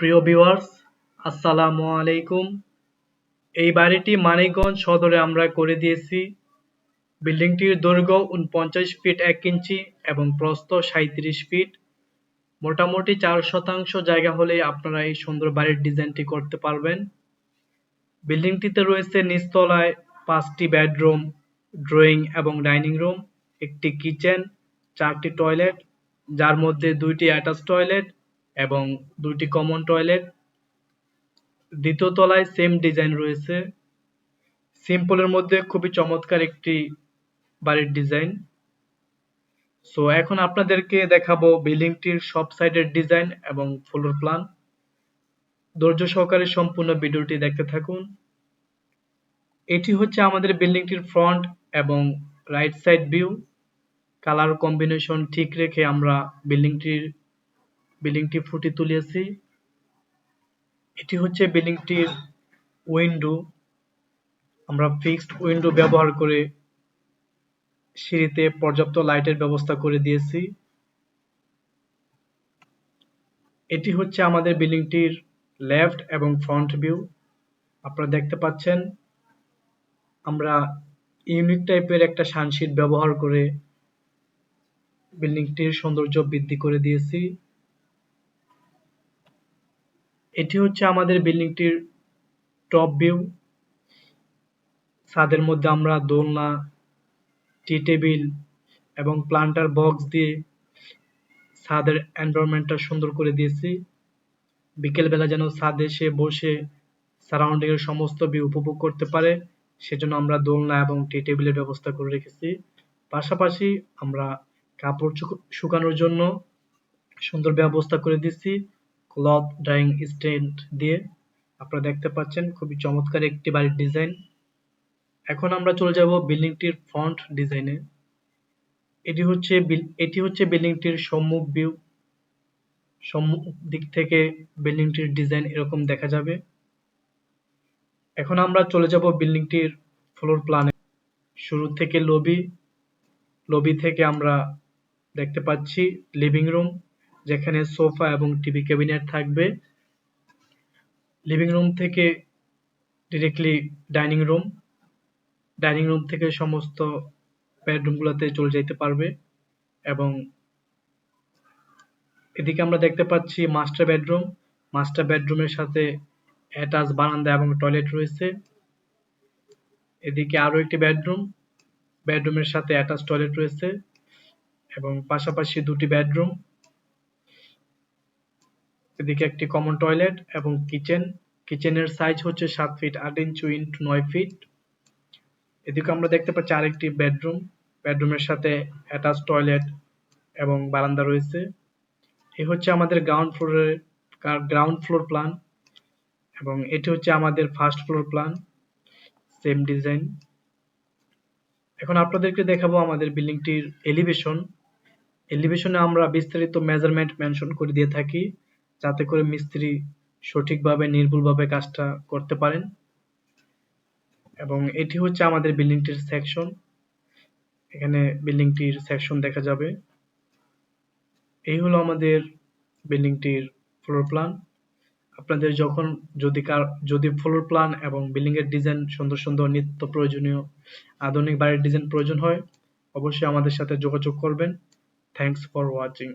প্রিয় ভিউয়ার্স আসসালামু আলাইকুম। এই বাড়িটি মানিকগঞ্জ সদরে আমরা করে দিয়েছি। বিল্ডিংটির দৈর্ঘ্য উনপঞ্চাশ ফিট এক ইঞ্চি এবং প্রস্থ সাঁত্রিশ ফিট। মোটামুটি চার শতাংশ জায়গা হলে আপনারা এই সুন্দর বাড়ির ডিজাইনটি করতে পারবেন। বিল্ডিংটিতে রয়েছে নিচতলায় পাঁচটি বেডরুম, ড্রয়িং এবং ডাইনিং রুম, একটি কিচেন, চারটি টয়লেট, যার মধ্যে দুইটি অ্যাটাচ টয়লেট এবং দুইটি কমন টয়লেট দ্বিতীয় তলায় সেম ডিজাইন রয়েছে। সিম্পলের মধ্যে খুবই চমৎকার একটি বাড়ির ডিজাইন সো এখন আপনাদেরকে দেখাবো বিল্ডিংটির সব সাইডের ডিজাইন এবং ফ্লোর প্ল্যান ধৈর্য সহকারে সম্পূর্ণ ভিডিওটি দেখতে থাকুন। এটি হচ্ছে আমাদের বিল্ডিংটির ফ্রন্ট এবং right side view colour combination ঠিক রেখে আমরা বিল্ডিংটির বিল্ডিংটি ফুটে তুলেছি। এটি হচ্ছে বিল্ডিংটির উইন্ডো। আমরা ফিক্সড উইন্ডো ব্যবহার করে সিঁড়িতে পর্যাপ্ত লাইটের ব্যবস্থা করে দিয়েছি। এটি হচ্ছে আমাদের বিল্ডিংটির লেফট এবং ফ্রন্ট ভিউ। আপনারা দেখতে পাচ্ছেন, আমরা ইউনিক টাইপের একটা সানশিট ব্যবহার করে বিল্ডিংটির সৌন্দর্য বৃদ্ধি করে দিয়েছি। এটি হচ্ছে আমাদের বিল্ডিংটির টপ ভিউ ছাদের মধ্যে আমরা দোলনা, টি টেবিল এবং প্লান্টার বক্স দিয়ে ছাদের এনভায়রনমেন্টটা সুন্দর করে দিয়েছি। বিকেলবেলা যেন ছাদে এসে বসে সারাউন্ডিং এর সমস্ত ভিউ উপভোগ করতে পারে, সেজন্য আমরা দোলনা এবং টি টেবিলের ব্যবস্থা করে রেখেছি। পাশাপাশি আমরা কাপড় শুকানোর জন্য সুন্দর ব্যবস্থা করে দিচ্ছি ক্লথ ড্রাইং স্ট্যান্ড দিয়ে আপনারা দেখতে পাচ্ছেন খুবই চমৎকার একটি বাড়ির ডিজাইন। এখন আমরা চলে যাব বিল্ডিংটির ফ্রন্ট ডিজাইনে। এটি হচ্ছে এটি হচ্ছে বিল্ডিংটির সম্মুখ ভিউ। সম্মুখ দিক থেকে বিল্ডিংটির ডিজাইন এরকম দেখা যাবে। এখন আমরা চলে যাব বিল্ডিংটির ফ্লোর প্ল্যানে শুরু থেকে লবি লবি থেকে আমরা দেখতে পাচ্ছি লিভিং রুম। যেখানে সোফা এবং টিভি ক্যাবিনেট থাকবে। লিভিং রুম থেকে directly dining room. Dining room থেকে সমস্ত বেডরুমগুলোতে চলে যেতে পারবে এবং এদিকে আমরা দেখতে পাচ্ছি মাস্টার বেডরুম। মাস্টার বেডরুমের সাথে অ্যাটাচ বারান্দা এবং টয়লেট রয়েছে। এদিকে আরও একটি বেডরুম। বেডরুমের সাথে অ্যাটাচ টয়লেট রয়েছে এবং পাশাপাশি দুটি বেডরুম। এদিকে একটি কমন টয়লেট এবং কিচেন কিচেনের সাইজ হচ্ছে সাত ফিট আট ইঞ্চু ইন্টু নয় ফিট এদিকে আমরা দেখতে পাচ্ছি আরেকটি বেডরুম বেডরুমের সাথে অ্যাটাচ টয়লেট এবং বারান্দা রয়েছে। এ হচ্ছে আমাদের গ্রাউন্ড ফ্লোরের গ্রাউন্ড ফ্লোর প্ল্যান এবং এটি হচ্ছে আমাদের first floor plan same design এখন আপনাদেরকে দেখাবো আমাদের বিল্ডিংটির এলিভেশন এলিভেশনে আমরা বিস্তারিত মেজারমেন্ট মেনশন করে দিয়ে থাকি। যাতে করে মিস্ত্রি সঠিকভাবে, নির্ভুলভাবে কাজটা করতে পারেন। এবং এটি হচ্ছে আমাদের বিল্ডিংটির সেকশন এখানে বিল্ডিংটির সেকশন দেখা যাবে। এই হলো আমাদের বিল্ডিংটির ফ্লোর প্ল্যান আপনাদের যখন যদি কার, যদি ফ্লোর প্ল্যান এবং বিল্ডিংয়ের ডিজাইন সুন্দর সুন্দর, নিত্য প্রয়োজনীয়, আধুনিক বাড়ির ডিজাইন প্রয়োজন হয়, অবশ্যই আমাদের সাথে যোগাযোগ করবেন। Thanks for watching